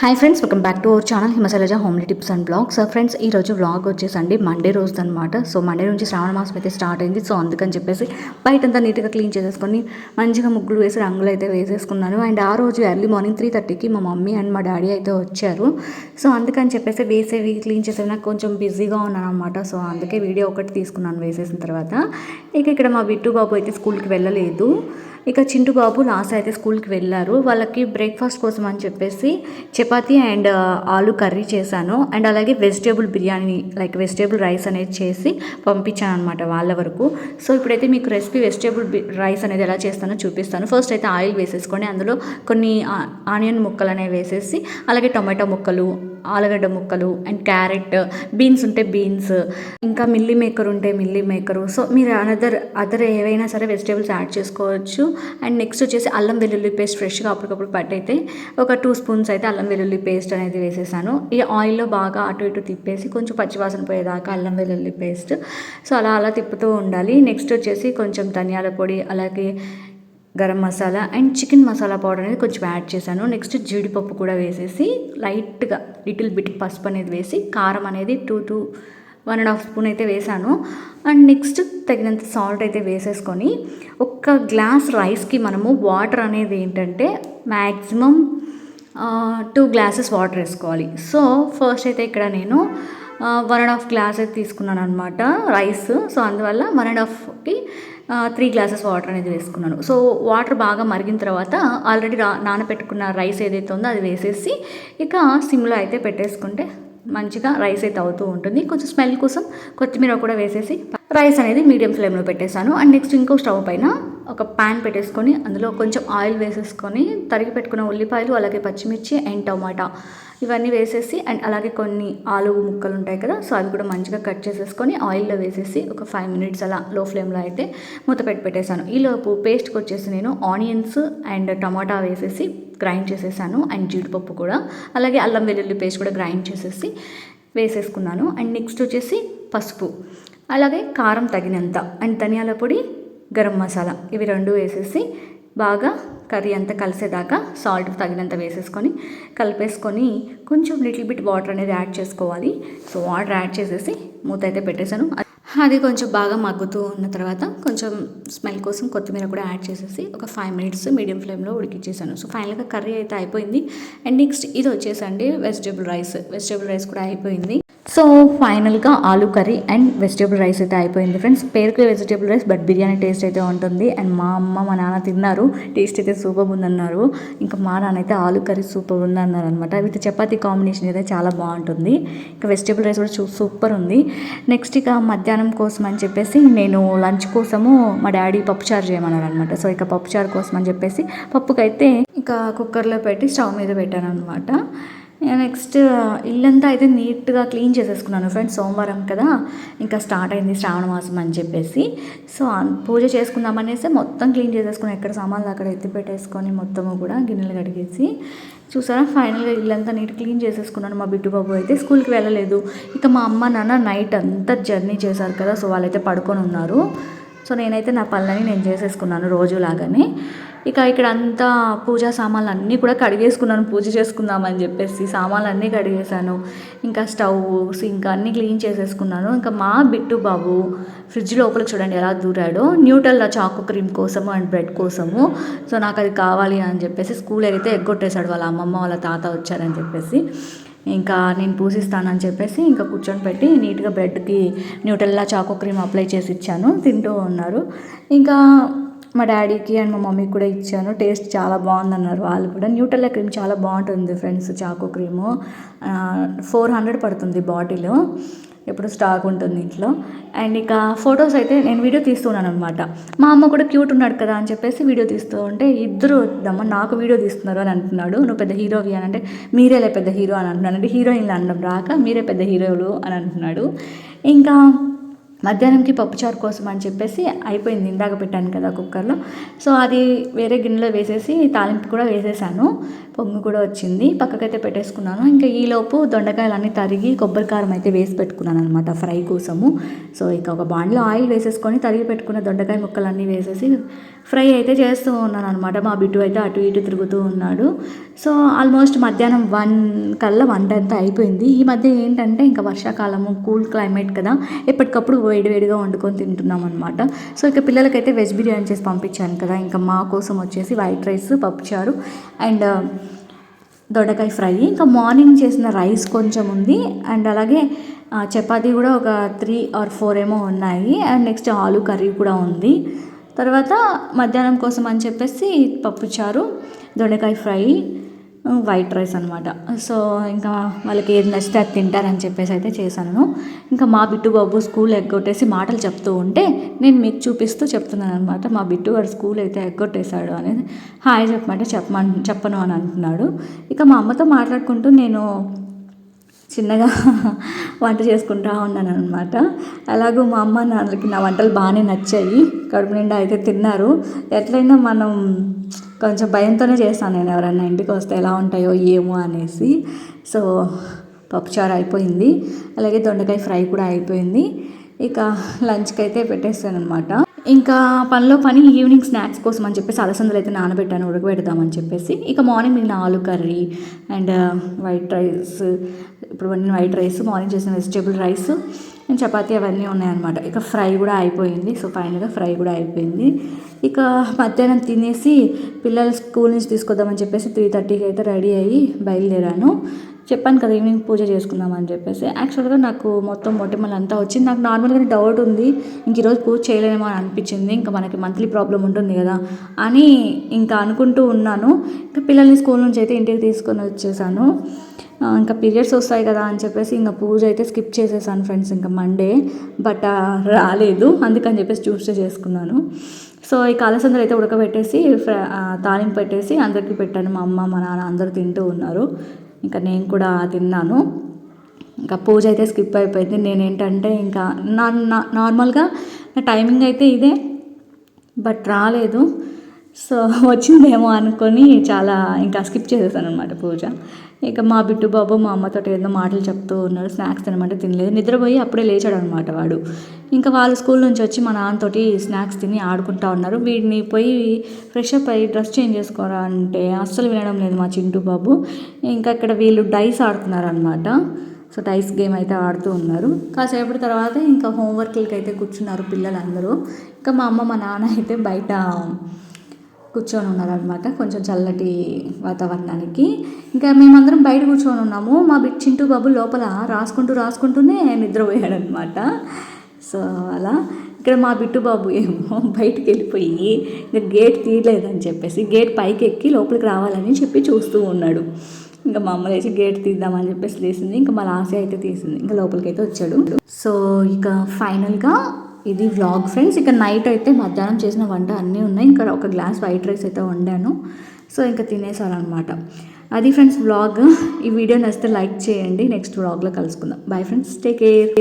Hi friends welcome back to our channel Himashailaja homely tips and blogs friends ఈ రోజు vlog వచ్చేసండి Monday రోజు అనమాట సో మండే నుంచి శ్రావణ మాసం అయితే స్టార్ట్ అయింది. సో అందుకని చెప్పేసి బయటంతా నీట్గా క్లీన్ చేసేసుకొని మంచిగా ముగ్గులు వేసి రంగులు అయితే వేసేసుకున్నాను. అండ్ ఆ రోజు ఎర్లీ మార్నింగ్ త్రీ థర్టీకి మా మమ్మీ అండ్ మా డాడీ అయితే వచ్చారు. సో అందుకని చెప్పేసి వేసేవి క్లీన్ చేసేవి నాకు కొంచెం బిజీగా ఉన్నాను అనమాట సో అందుకే వీడియో ఒకటి తీసుకున్నాను వేసేసిన తర్వాత. ఇక ఇక్కడ మా బిట్టు బాబు అయితే స్కూల్కి వెళ్ళలేదు. ఇక చింటు బాబు లాస్ట్ అయితే స్కూల్కి వెళ్ళారు. వాళ్ళకి బ్రేక్ఫాస్ట్ కోసం అని చెప్పేసి చపాతీ అండ్ ఆలు కర్రీ చేశాను. అండ్ అలాగే vegetable biryani like vegetable rice అనేది చేసి పంపించాను అనమాట వాళ్ళ వరకు. సో ఇప్పుడైతే మీకు రెసిపీ వెజిటేబుల్ రైస్ అనేది ఎలా చేస్తానో చూపిస్తాను. ఫస్ట్ అయితే ఆయిల్ వేసేసుకొని అందులో కొన్ని ఆనియన్ ముక్కలు అనేవి వేసేసి అలాగే టొమాటో ముక్కలు ఆలుగడ్డ ముక్కలు అండ్ క్యారెట్ బీన్స్ ఉంటే బీన్స్ ఇంకా మిల్లీ మేకర్ ఉంటే మిల్లీ మేకరు. సో మీరు అనదర్ అదర్ ఏవైనా సరే వెజిటేబుల్స్ యాడ్ చేసుకోవచ్చు. అండ్ నెక్స్ట్ వచ్చేసి అల్లం వెల్లుల్లి పేస్ట్ ఫ్రెష్గా అప్పటికప్పుడు పట్టయితే ఒక టూ స్పూన్స్ అయితే అల్లం వెల్లుల్లి పేస్ట్ అనేది వేసేసాను. ఈ ఆయిల్లో బాగా అటు ఇటు తిప్పేసి కొంచెం పచ్చివాసన పోయేదాకా అల్లం వెల్లుల్లి పేస్ట్. సో అలా అలా తిప్పుతూ ఉండాలి. నెక్స్ట్ వచ్చేసి కొంచెం ధనియాల పొడి అలాగే garam masala and chicken masala powder అనేది కొంచెం యాడ్ చేశాను. నెక్స్ట్ జీడిపప్పు కూడా వేసేసి లైట్గా లిటిల్ బిట్ పసుపు అనేది వేసి కారం అనేది two two one and half spoon అయితే వేసాను. అండ్ నెక్స్ట్ తగినంత సాల్ట్ అయితే వేసేసుకొని ఒక్క గ్లాస్ రైస్కి మనము వాటర్ అనేది ఏంటంటే మ్యాక్సిమం టూ గ్లాసెస్ వాటర్ వేసుకోవాలి. సో ఫస్ట్ అయితే ఇక్కడ నేను వన్ అండ్ హాఫ్ గ్లాస్ అయితే తీసుకున్నాను అనమాట రైస్. సో అందువల్ల వన్ అండ్ హాఫ్కి త్రీ గ్లాసెస్ వాటర్ అనేది వేసుకున్నాను. సో వాటర్ బాగా మరిగిన తర్వాత ఆల్రెడీ రా నానబెట్టుకున్న రైస్ ఏదైతే ఉందో అది వేసేసి ఇక సిమ్లో అయితే పెట్టేసుకుంటే మంచిగా రైస్ అయితే అవుతూ ఉంటుంది. కొంచెం స్మెల్ కోసం కొత్తిమీర కూడా వేసేసి రైస్ అనేది మీడియం ఫ్లేమ్లో పెట్టేశాను. అండ్ నెక్స్ట్ ఇంకో స్టవ్ పైన ఒక ప్యాన్ పెట్టేసుకొని అందులో కొంచెం ఆయిల్ వేసేసుకొని తరిగి పెట్టుకున్న ఉల్లిపాయలు అలాగే పచ్చిమిర్చి అండ్ టమాటా ఇవన్నీ వేసేసి అండ్ అలాగే కొన్ని ఆలుగు ముక్కలు ఉంటాయి కదా సో అవి కూడా మంచిగా కట్ చేసేసుకొని ఆయిల్లో వేసేసి ఒక ఫైవ్ మినిట్స్ అలా లో ఫ్లేమ్లో అయితే మూత పెట్టి పెట్టేశాను. ఈలోపు పేస్ట్కి వచ్చేసి నేను ఆనియన్స్ అండ్ టమాటా వేసేసి గ్రైండ్ చేసేసాను అండ్ జీడిపప్పు కూడా. అలాగే అల్లం వెల్లుల్లి పేస్ట్ కూడా గ్రైండ్ చేసేసి వేసేసుకున్నాను. అండ్ నెక్స్ట్ వచ్చేసి పసుపు. అలాగే కారం తగినంత అండ్ ధనియాల పొడి గరం మసాలా ఇవి రెండు వేసేసి బాగా కర్రీ అంతా కలిసేదాకా సాల్ట్ తగినంత వేసేసుకొని కలిపేసుకొని కొంచెం లిటిల్ బిట్ వాటర్ అనేది యాడ్ చేసుకోవాలి. సో వాటర్ యాడ్ చేసేసి మూత అయితే పెట్టేశాను. అది కొంచెం బాగా మగ్గుతూ ఉన్న తర్వాత కొంచెం స్మెల్ కోసం కొత్తిమీర కూడా యాడ్ చేసేసి ఒక ఫైవ్ మినిట్స్ మీడియం ఫ్లేమ్లో ఉడికిచ్చేసాను. సో ఫైనల్గా కర్రీ అయితే అయిపోయింది. అండ్ నెక్స్ట్ ఇది వచ్చేసండి వెజిటేబుల్ రైస్. వెజిటేబుల్ రైస్ కూడా అయిపోయింది. సో ఫైనల్గా ఆలు కర్రీ అండ్ వెజిటేబుల్ రైస్ అయితే అయిపోయింది ఫ్రెండ్స్ పేరుకి vegetable rice but biryani taste అయితే ఉంటుంది. అండ్ మా అమ్మ మా నాన్న తిన్నారు. టేస్ట్ అయితే సూపర్ ఉందన్నారు. ఇంకా మా నాన్న అయితే ఆలు కర్రీ సూపర్ ఉందన్నారు అనమాట విత్ చపాతీ కాంబినేషన్ అయితే చాలా బాగుంటుంది. ఇంకా వెజిటేబుల్ రైస్ కూడా సూపర్ ఉంది. నెక్స్ట్ ఇక మధ్యాహ్నం కోసం అని చెప్పేసి నేను లంచ్ కోసము మా డాడీ పప్పుచారు చేయమన్నారు అనమాట సో ఇక పప్పుచారు కోసం అని చెప్పేసి పప్పుకైతే ఇంకా కుక్కర్లో పెట్టి స్టవ్ మీద పెట్టాను అనమాట నెక్స్ట్ ఇల్లంతా అయితే నీట్గా క్లీన్ చేసేసుకున్నాను ఫ్రెండ్స్ సోమవారం కదా. ఇంకా స్టార్ట్ అయింది శ్రావణ మాసం అని చెప్పేసి. సో పూజ చేసుకుందామనేసి మొత్తం క్లీన్ చేసేసుకుని ఎక్కడ సామాన్లు అక్కడ ఎత్తి పెట్టేసుకొని మొత్తము కూడా గిన్నెలు కడిగేసి. చూసారా? ఫైనల్గా ఇల్లంతా నీట్ క్లీన్ చేసేసుకున్నాను. మా బిడ్డు బాబు అయితే స్కూల్కి వెళ్ళలేదు. ఇక మా అమ్మ నాన్న నైట్ అంతా జర్నీ చేశారు కదా సో వాళ్ళైతే పడుకొని ఉన్నారు. సో నేనైతే నా పనులని నేను చేసేసుకున్నాను రోజులాగానే. ఇక ఇక్కడ అంతా పూజా సామాన్లు అన్నీ కూడా కడిగేసుకున్నాను పూజ చేసుకుందామని చెప్పేసి సామాన్లు అన్నీ కడిగేసాను ఇంకా స్టవ్ సింక్ అన్నీ క్లీన్ చేసేసుకున్నాను. ఇంకా మా బిట్టు బాబు ఫ్రిడ్జ్ లోపలికి చూడండి ఎలా దూరాడో. న్యూటల్లా చాకు క్రీమ్ కోసము అండ్ బ్రెడ్ కోసము. సో నాకు అది కావాలి అని చెప్పేసి స్కూల్ అయితే ఎగ్గొట్టేశాడు వాళ్ళ అమ్మమ్మ వాళ్ళ తాత వచ్చారని చెప్పేసి. ఇంకా నేను పూసిస్తానని చెప్పేసి ఇంకా కూర్చొని పెట్టి నీట్గా బ్రెడ్కి న్యూటెల్లా చాకో క్రీమ్ అప్లై చేసి ఇచ్చాను. తింటూ ఉన్నారు. ఇంకా మా డాడీకి అండ్ మా మమ్మీకి కూడా ఇచ్చాను. టేస్ట్ చాలా బాగుందన్నారు వాళ్ళు కూడా. న్యూటెల్లా క్రీమ్ చాలా బాగుంటుంది friends choco cream. Four hundred పడుతుంది బాటిల్. ఎప్పుడు స్టాక్ ఉంటుంది ఇంట్లో. అండ్ ఇక ఫొటోస్ అయితే నేను వీడియో తీస్తున్నాను అనమాట మా అమ్మ కూడా క్యూట్ ఉన్నాడు కదా అని చెప్పేసి వీడియో తీస్తూ ఉంటే ఇద్దరు వద్దమ్మ నాకు వీడియో తీస్తున్నారు అని అంటున్నాడు. నువ్వు పెద్ద హీరోవి అని అంటే మీరేలే పెద్ద హీరో అని అంటున్నాను అంటే హీరోయిన్లు అనడం రాక మీరే పెద్ద హీరోలు అని అంటున్నాడు. ఇంకా మధ్యాహ్నంకి పప్పుచారు కోసం అని చెప్పేసి అయిపోయింది ఇందాక పెట్టాను కదా కుక్కర్లో. సో అది వేరే గిన్నెలో వేసేసి తాలింపు కూడా వేసేసాను. పొంగు కూడా వచ్చింది. పక్కకైతే పెట్టేసుకున్నాను. ఇంకా ఈలోపు దొండకాయలు అన్నీ తరిగి కొబ్బరి కారం అయితే వేసి పెట్టుకున్నాను అనమాట ఫ్రై కోసము. సో ఇక ఒక బాండ్లో ఆయిల్ వేసేసుకొని తరిగి పెట్టుకున్న దొండకాయ ముక్కలన్నీ వేసేసి ఫ్రై అయితే చేస్తూ ఉన్నాను అనమాట మా బిడ్డు అయితే అటు ఇటు తిరుగుతూ ఉన్నాడు. సో ఆల్మోస్ట్ మధ్యాహ్నం వన్ కల్లా వంట అంతా అయిపోయింది. ఈ మధ్య ఏంటంటే ఇంకా వర్షాకాలము కూల్ క్లైమేట్ కదా ఎప్పటికప్పుడు వేడివేడిగా వండుకొని తింటున్నాం అనమాట సో ఇక పిల్లలకైతే వెజ్ బిర్యానీ చేసి పంపించాను కదా. ఇంకా మా కోసం వచ్చేసి వైట్ రైస్ పప్పుచారు అండ్ uh, దొండకాయ ఫ్రై. ఇంకా మార్నింగ్ చేసిన రైస్ కొంచెం ఉంది. అండ్ అలాగే చపాతీ కూడా ఒక త్రీ ఆర్ ఫోర్ ఏమో ఉన్నాయి. అండ్ నెక్స్ట్ ఆలు కర్రీ కూడా ఉంది. తర్వాత మధ్యాహ్నం కోసం అని చెప్పేసి పప్పుచారు దొండకాయ ఫ్రై వైట్ రైస్ అనమాట సో ఇంకా వాళ్ళకి ఏది నచ్చితే అది తింటారని చెప్పేసి అయితే చేశాను. ఇంకా మా బిట్టు బాబు స్కూల్ ఎగ్గొట్టేసి మాటలు చెప్తూ ఉంటే నేను మీకు చూపిస్తూ చెప్తున్నాను అనమాట మా బిట్టు వాడు స్కూల్ అయితే ఎగ్గొట్టేశాడు అనేది. హాయ్ చెప్పమంటే చెప్పమని చెప్పను అని అంటున్నాడు. ఇక మా అమ్మతో మాట్లాడుకుంటూ నేను చిన్నగా వంట చేసుకుంటా ఉన్నాను అనమాట అలాగూ మా అమ్మ నాన్నలకి నా వంటలు బాగానే నచ్చాయి. కడుపు నిండా అయితే తిన్నారు. ఎట్లయినా మనం కొంచెం భయంతోనే చేస్తాను నేను ఎవరైనా ఇంటికి వస్తే ఎలా ఉంటాయో ఏమో అనేసి. సో పప్పుచారు అయిపోయింది. అలాగే దొండకాయ ఫ్రై కూడా అయిపోయింది. ఇక లంచ్కి అయితే పెట్టేస్తాను అనమాట ఇంకా పనిలో పని ఈవినింగ్ స్నాక్స్ కోసం అని చెప్పేసి అలసందలు అయితే నానబెట్టాను ఉడకబెడదామని చెప్పేసి. ఇక మార్నింగ్ నేను ఆలు కర్రీ అండ్ వైట్ రైస్ ఇప్పుడు వండిన వైట్ రైస్ మార్నింగ్ చేసిన వెజిటేబుల్ రైస్ అండ్ చపాతీ అవన్నీ ఉన్నాయన్నమాట. ఇక ఫ్రై కూడా అయిపోయింది. సో ఫైనల్గా ఫ్రై కూడా అయిపోయింది. ఇక మధ్యాహ్నం తినేసి పిల్లలు స్కూల్ నుంచి తీసుకొద్దామని చెప్పేసి త్రీ థర్టీకి అయితే రెడీ అయ్యి బయలుదేరాను. చెప్పాను కదా ఈవినింగ్ పూజ చేసుకుందామని చెప్పేసి. యాక్చువల్గా నాకు మొత్తం మొటిమలు అంతా వచ్చింది. నాకు నార్మల్గానే డౌట్ ఉంది. ఇంక ఈరోజు పూజ చేయలేమో అని అనిపించింది. ఇంకా మనకి మంత్లీ ప్రాబ్లం ఉంటుంది కదా అని ఇంకా అనుకుంటూ ఉన్నాను. ఇంకా పిల్లల్ని స్కూల్ నుంచి అయితే ఇంటికి తీసుకొని వచ్చేసాను. ఇంకా పీరియడ్స్ వస్తాయి కదా అని చెప్పేసి ఇంకా పూజ అయితే స్కిప్ చేసేసాను ఫ్రెండ్స్ ఇంకా మండే బట్ రాలేదు. అందుకని చెప్పేసి ట్యూస్డే చేసుకున్నాను. సో ఈ కాలసందలు అయితే ఉడకబెట్టేసి తాలింపు పెట్టేసి అందరికీ పెట్టాను. మా అమ్మ మా నాన్న అందరూ తింటూ ఉన్నారు. ఇంకా నేను కూడా తిన్నాను. ఇంకా పూజ అయితే స్కిప్ అయిపోయింది. నేనేంటంటే ఇంకా నా నా- నార్మల్గా నా టైమింగ్ అయితే ఇదే బట్ రాలేదు. సో వచ్చిందేమో అనుకొని చాలా ఇంకా స్కిప్ చేసేసాను అనమాట పూజ. ఇక మా బిట్టు బాబు మా అమ్మతో ఏదో మాటలు చెప్తూ ఉన్నాడు స్నాక్స్ తినమంటే తినలేదు. నిద్రపోయి అప్పుడే లేచాడు అనమాట వాడు. ఇంకా వాళ్ళు స్కూల్ నుంచి వచ్చి మా నాన్నతోటి స్నాక్స్ తిని ఆడుకుంటా ఉన్నారు. వీడిని పోయి ఫ్రెష్ అప్ అయ్యి డ్రెస్ చేంజ్ చేసుకోరా అంటే అస్సలు వినడం లేదు మా చింటూ బాబు. ఇంకా ఇక్కడ వీళ్ళు డైస్ ఆడుతున్నారు అనమాట సో డైస్ గేమ్ అయితే ఆడుతూ ఉన్నారు. కాసేపటి తర్వాత ఇంకా హోంవర్క్లకి అయితే కూర్చున్నారు పిల్లలందరూ. ఇంకా మా అమ్మ మా నాన్న అయితే బయట కూర్చొని ఉన్నారనమాట కొంచెం చల్లటి వాతావరణానికి. ఇంకా మేమందరం బయట కూర్చొని ఉన్నాము. మా బిట్ చింటూ బాబు లోపల రాసుకుంటూ రాసుకుంటూనే నిద్రపోయాడనమాట సో అలా. ఇక్కడ మా బిట్టు బాబు ఏమో బయటికి వెళ్ళిపోయి ఇంకా గేట్ తీయలేదని చెప్పేసి గేట్ పైకి ఎక్కి లోపలికి రావాలని చెప్పి చూస్తూ ఉన్నాడు. ఇంకా మా అమ్మ లేచి గేట్ తీద్దామని చెప్పేసి తీసింది ఇంకా మా లాసే అయితే తీసింది. ఇంకా లోపలికి అయితే వచ్చాడు. సో ఇక ఫైనల్గా ఇది వ్లాగ్ ఫ్రెండ్స్ ఇక నైట్ అయితే మధ్యాహ్నం చేసిన వంట అన్నీ ఉన్నాయి. ఇంకా ఒక గ్లాస్ వైట్ రైస్ అయితే వండాను. సో ఇంకా తినేసారనమాట అది ఫ్రెండ్స్ వ్లాగ్ ఈ వీడియో నచ్చితే లైక్ చేయండి. నెక్స్ట్ వ్లాగ్లో కలుసుకుందాం. Bye friends take care